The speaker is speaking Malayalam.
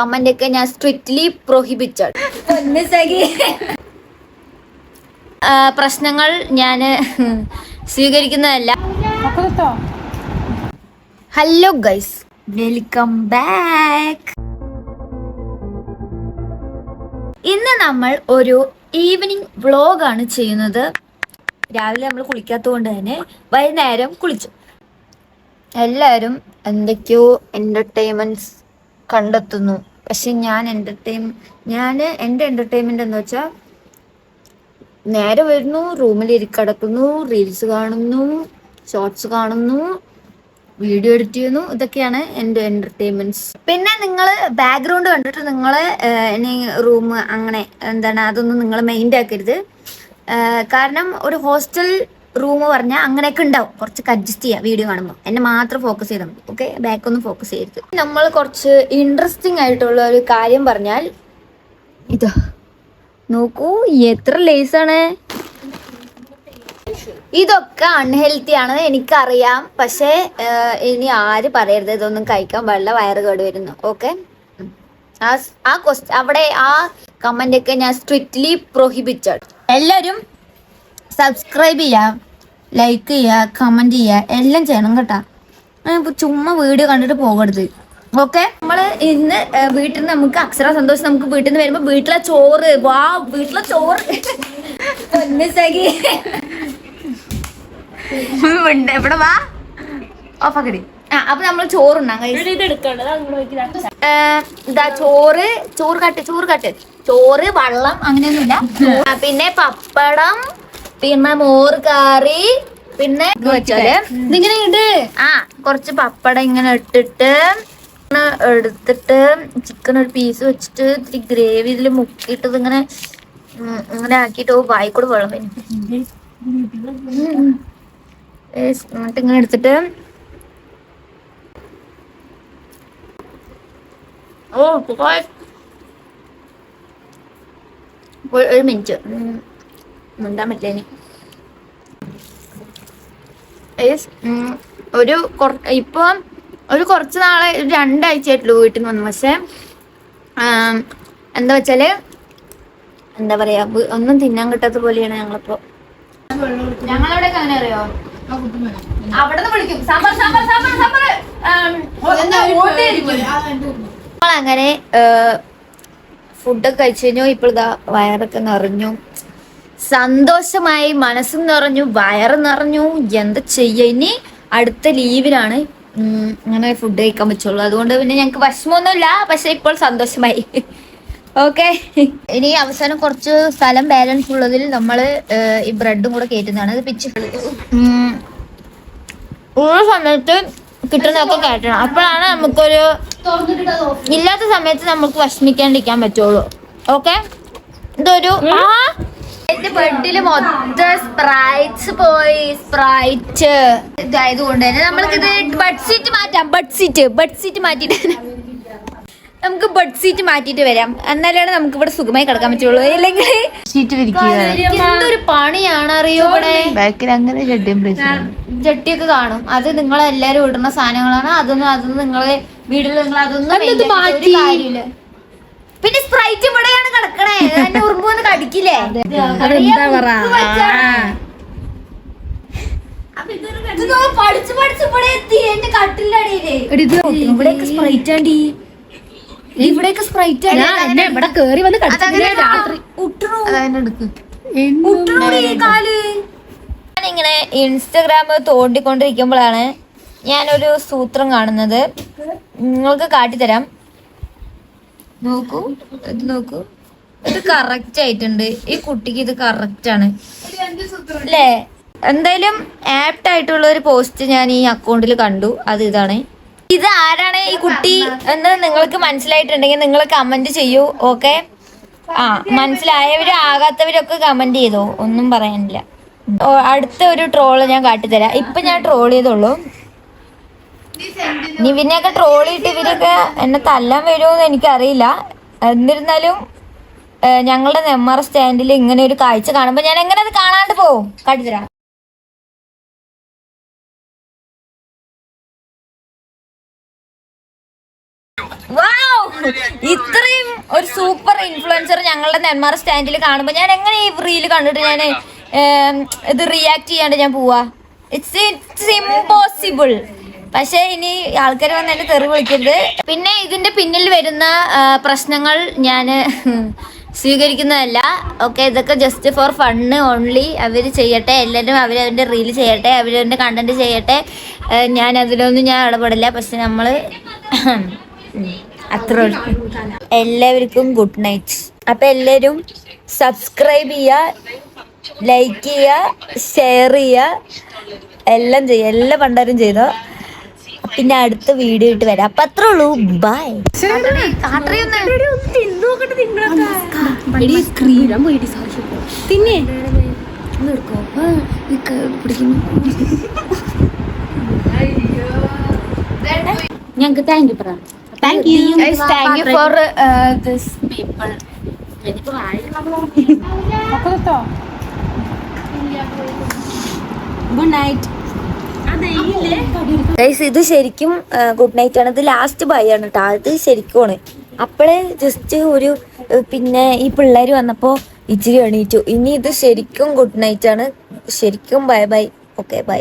കമന്റ് ഒക്കെ ഞാൻ സ്ട്രിക്ട്ലി പ്രൊഹിബിറ്റഡ് പ്രശ്നങ്ങൾ ഞാൻ സ്വീകരിക്കുന്നതല്ല. ഹലോ ഗൈസ് വെൽക്കം ബാക്ക് ഇന്ന് നമ്മൾ ഒരു ഈവനിങ് വ്ളോഗാണ് ചെയ്യുന്നത്. രാവിലെ നമ്മൾ കുളിക്കാത്തതുകൊണ്ട് തന്നെ വൈകുന്നേരം കുളിച്ചു. എല്ലാവരും എന്തൊക്കെയോ എന്റർടൈൻമെന്റ്സ് കണ്ടെത്തുന്നു. പക്ഷെ ഞാൻ എന്റർടൈൻ ഞാൻ എന്റെ എന്റർടൈൻമെന്റ് എന്ന് വെച്ചാൽ നേരെ വരുന്നു റൂമിൽ ഇരിക്കടക്കുന്നു റീൽസ് കാണുന്നു ഷോർട്സ് കാണുന്നു വീഡിയോ എഡിറ്റ് ചെയ്യുന്നു. ഇതൊക്കെയാണ് എന്റെ എന്റർടൈൻമെന്റ്സ് പിന്നെ നിങ്ങൾ ബാക്ക്ഗ്രൗണ്ട് കണ്ടിട്ട് നിങ്ങൾ റൂം അങ്ങനെ എന്താണ് അതൊന്നും നിങ്ങൾ മെയിന്റ് ആക്കരുത്. കാരണം ഒരു ഹോസ്റ്റൽ റൂം പറഞ്ഞാൽ അങ്ങനെയൊക്കെ ഉണ്ടാവും. കുറച്ചൊക്കെ അഡ്ജസ്റ്റ് ചെയ്യാം വീഡിയോ കാണുമ്പോൾ എന്നെ മാത്രം ഫോക്കസ് ചെയ്താൽ മതി. ഓക്കെ ബാക്ക് ഒന്ന് ഫോക്കസ് ചെയ്യരുത്. നമ്മൾ കുറച്ച് ഇൻട്രസ്റ്റിംഗ് ആയിട്ടുള്ള ഒരു കാര്യം പറഞ്ഞാൽ ഇതാ. നോക്കൂ എത്ര ലേസാണ് ഇതൊക്കെ അൺഹെൽത്തി ആണ് എനിക്കറിയാം. പക്ഷേ ഇനി ആര് പറയരുത്. ഇതൊന്നും കഴിക്കാൻ പാടില്ല. വയറ് കേട് വരുന്നു. ഓക്കെ ആ ആ ക്വസ്റ്റ് അവിടെ ആ കമന്റ് ഒക്കെ ഞാൻ സ്ട്രിക്ട്ലി പ്രൊഹിബിറ്റഡ് എല്ലാവരും സബ്സ്ക്രൈബ് ചെയ്യുക ലൈക്ക് ചെയ്യുക കമന്റ് ചെയ്യുക എല്ലാം ചെയ്യണം കേട്ടാ. ചുമ്മാ വീഡിയോ കണ്ടിട്ട് പോകരുത്. ഓക്കെ നമ്മൾ ഇന്ന് വീട്ടിൽ നിന്ന് നമുക്ക് അക്ഷര സന്തോഷം നമുക്ക് വീട്ടിൽ നിന്ന് വരുമ്പോൾ വീട്ടിലെ ചോറ് വാ വീട്ടിലെ ചോറ്. ഇവിടെ വാ. ഓഫാക്കടി ആ അപ്പൊ നമ്മൾ ചോറുണ്ടാകും ഇതാ ചോറ് ചോറ് കട്ട് ചോറ് കട്ട്. ചോറ് വെള്ളം അങ്ങനെയൊന്നുമില്ല. പിന്നെ പപ്പടം പിന്നെ മോര് കറി പിന്നെ ഇതിങ്ങനെ ഇട്. ആ കുറച്ച് പപ്പടം ഇങ്ങനെ ഇട്ടിട്ട് എടുത്തിട്ട് ചിക്കൻ ഒരു പീസ് വെച്ചിട്ട് ഇത്തിരി ഗ്രേവി ഇതിൽ മുക്കിയിട്ട് ഇങ്ങനെ ഇങ്ങനെ ആക്കിയിട്ട് ഓ വായിക്കൂടെ വെള്ളം വരും. എന്നിട്ട് ഇങ്ങനെ എടുത്തിട്ട് ഓ. ഒരു മിനിറ്റ്. മിണ്ടാൻ പറ്റില്ല ഉം, ഒരു ഇപ്പം ഒരു കുറച്ച് നാളെ രണ്ടാഴ്ച ആയിട്ടുള്ളൂ വീട്ടിൽ നിന്ന് വന്നു. പക്ഷെ എന്താ വെച്ചാൽ എന്താ പറയാ ഒന്നും തിന്നാൻ കിട്ടാത്ത പോലെയാണ് ഞങ്ങളിപ്പോ. ഞങ്ങളവിടെ അങ്ങനെ അറിയോ? അവിടെ നിന്ന് വിളിക്കും. സാമ്പാർ സാമ്പാർ സാമ്പാർ സാമ്പാർ. ആം, എന്താ ഓടിയായിരിക്കും നമ്മളങ്ങനെ ഫുഡൊക്കെ കഴിച്ചു കഴിഞ്ഞു. ഇപ്പോൾ ഇതാ വയറൊക്കെ നിറഞ്ഞു. സന്തോഷമായി മനസ്സും നിറഞ്ഞു വയറ് നിറഞ്ഞു. എന്താ ചെയ്യ ഇനി? അടുത്ത ലീവിലാണ്. അങ്ങനെ ഫുഡ് കഴിക്കാൻ പറ്റുള്ളൂ. അതുകൊണ്ട് പിന്നെ ഞങ്ങൾക്ക് വിഷമമൊന്നുമില്ല പക്ഷെ ഇപ്പോൾ സന്തോഷമായി. ഓക്കെ ഇനി അവസാനം കുറച്ച് സ്ഥലം ബാലൻസ് ഉള്ളതിൽ നമ്മൾ ഈ ബ്രെഡും കൂടെ കയറ്റുന്നതാണ്. അത് പിച്ച് ഉള്ള സമയത്ത് കിട്ടുന്നതൊക്കെ കയറ്റണം. അപ്പോഴാണ് നമുക്കൊരു ഇല്ലാത്ത സമയത്ത് നമുക്ക് വിഷമിക്കാണ്ടിരിക്കാൻ പറ്റുള്ളൂ. ഓക്കെ ഇതൊരു ആ എന്റെ ബെഡിൽ മൊത്തം സ്പ്രൈറ്റ്സ് പോയി സ്പ്രൈറ്റ് ഇതായതുകൊണ്ട് തന്നെ നമ്മൾക്ക് ഇത് ബഡ് സീറ്റ് മാറ്റാം. ബഡ് സീറ്റ് ബഡ് സീറ്റ് മാറ്റിയിട്ട് നമുക്ക് ബഡ് സീറ്റ് മാറ്റിയിട്ട് വരാം. എന്നാലാണ് നമുക്ക് ഇവിടെ സുഖമായി കിടക്കാൻ പറ്റുള്ളൂ. അല്ലെങ്കിൽ എന്തൊരു പണിയാണ് അറിയോ ഇവിടെ? ബാക്കിൽ അങ്ങനെ ജട്ടിയൊക്കെ കാണും. അത് നിങ്ങളെല്ലാരും ഇടുന്ന സാധനങ്ങളാണ്. അതൊന്നും അതൊന്നും നിങ്ങളെ വീട്ടിൽ നിങ്ങൾ അതൊന്നും. കാര്യമില്ല. പിന്നെ സ്പ്രൈറ്റ് ഇവിടെയാണ് കിടക്കണേ. എന്നെ ഉറുമ്പ് വന്ന് കടിക്കില്ലേ? അതെന്താ പറ? പഠിച്ച് പഠിച്ച് ഇവിടെ എത്തി. എന്റെ കട്ടിലിന്റെ അടിയിൽ. ഇവിടെയൊക്കെ സ്പ്രൈറ്റ് ആണ്ടി. ഇവിടെയൊക്കെ സ്പ്രൈറ്റ് ആണ് ഇവിടെ കേറി വന്ന് രാത്രി. ഞാനിങ്ങനെ ഇൻസ്റ്റഗ്രാം തോണ്ടിക്കൊണ്ടിരിക്കുമ്പോഴാണ് ഞാനൊരു സൂത്രം കാണുന്നത്. നിങ്ങൾക്ക് കാട്ടിത്തരാം. നോക്കൂ ഇത് നോക്കൂ. ഇത് കറക്റ്റ് ആയിട്ടുണ്ട്. ഈ കുട്ടിക്ക് ഇത് കറക്റ്റ് ആണ്. അല്ലേ എന്തായാലും ആപ്റ്റ് ആയിട്ടുള്ള ഒരു പോസ്റ്റ് ഞാൻ ഈ അക്കൗണ്ടിൽ കണ്ടു. അത് ഇതാണ്. ഇത് ആരാണ് ഈ കുട്ടി എന്ന് നിങ്ങൾക്ക് മനസ്സിലായിട്ടുണ്ടെങ്കിൽ നിങ്ങൾ കമന്റ് ചെയ്യൂ ഓക്കെ ആ മനസ്സിലായവരും ആകാത്തവരൊക്കെ കമന്റ് ചെയ്തോ? ഒന്നും പറയാനില്ല. അടുത്ത ഒരു ട്രോൾ ഞാൻ കാട്ടിത്തരാം. ഇപ്പൊ ഞാൻ ട്രോൾ ചെയ്തോളൂ. ഇനി പിന്നെയൊക്കെ ട്രോളിയിട്ട് ഇവരൊക്കെ എന്നെ തല്ലാൻ വരുമോന്ന് എനിക്കറിയില്ല. എന്നിരുന്നാലും ഞങ്ങളുടെ നെമ്മാറ സ്റ്റാൻഡിൽ ഇങ്ങനെ ഒരു കാഴ്ച കാണുമ്പോൾ ഞാൻ എങ്ങനെ അത് കാണാണ്ട് പോവും? കാട്ടിത്തരാം ഇത്രയും ഒരു സൂപ്പർ ഇൻഫ്ലുവൻസർ ഞങ്ങളുടെ നെന്മാർ സ്റ്റാൻഡിൽ കാണുമ്പോൾ ഞാൻ എങ്ങനെ ഈ റീൽ കണ്ടിട്ട് ഞാൻ ഇത് റിയാക്ട് ചെയ്യാണ്ട് ഞാൻ പോവാ? ഇറ്റ്സ് ഇറ്റ്സ് ഇമ്പോസിബിൾ പക്ഷേ ഇനി ആൾക്കാർ വന്നതിന് തെറി വിളിക്കരുത്. പിന്നെ ഇതിന്റെ പിന്നിൽ വരുന്ന പ്രശ്നങ്ങൾ ഞാൻ സ്വീകരിക്കുന്നതല്ല. ഓക്കെ ഇതൊക്കെ ജസ്റ്റ് ഫോർ ഫണ്ണ് ഓൺലി അവർ ചെയ്യട്ടെ എല്ലാവരും അവരവന്റെ റീൽ ചെയ്യട്ടെ അവരവന്റെ കണ്ടന്റ് ചെയ്യട്ടെ. ഞാൻ അതിലൊന്നും ഞാൻ ഇടപെടില്ല. പക്ഷെ നമ്മൾ അത്ര എല്ലാവർക്കും ഗുഡ് നൈറ്റ് അപ്പം എല്ലാവരും സബ്സ്ക്രൈബ് ചെയ്യുക ലൈക്ക് ചെയ്യുക ഷെയർ ചെയ്യുക എല്ലാം ചെയ്യുക. എല്ലാ പണ്ടാരും ചെയ്തോ? പിന്നെ അടുത്ത വീഡിയോ ഇട്ട് വരാം. അപ്പൊ അത്രേ ഉള്ളൂ. ബൈ തിന്നെ ഞങ്ങക്ക് താങ്ക് യു പറ thank you thank you for this people good night ഇത് ശരിക്കും ഗുഡ് നൈറ്റ് ആണ്. ഇത് ലാസ്റ്റ് ബൈ ആണ് കേട്ടോ അത് ശരിക്കുമാണ് അപ്പോഴേ ജസ്റ്റ് ഒരു പിന്നെ ഈ പിള്ളേർ വന്നപ്പോൾ ഇച്ചിരി എണീറ്റു. ഇനി ഇത് ശരിക്കും ഗുഡ് നൈറ്റ് ആണ്. ശരിക്കും ബൈ ബൈ ഓക്കെ ബൈ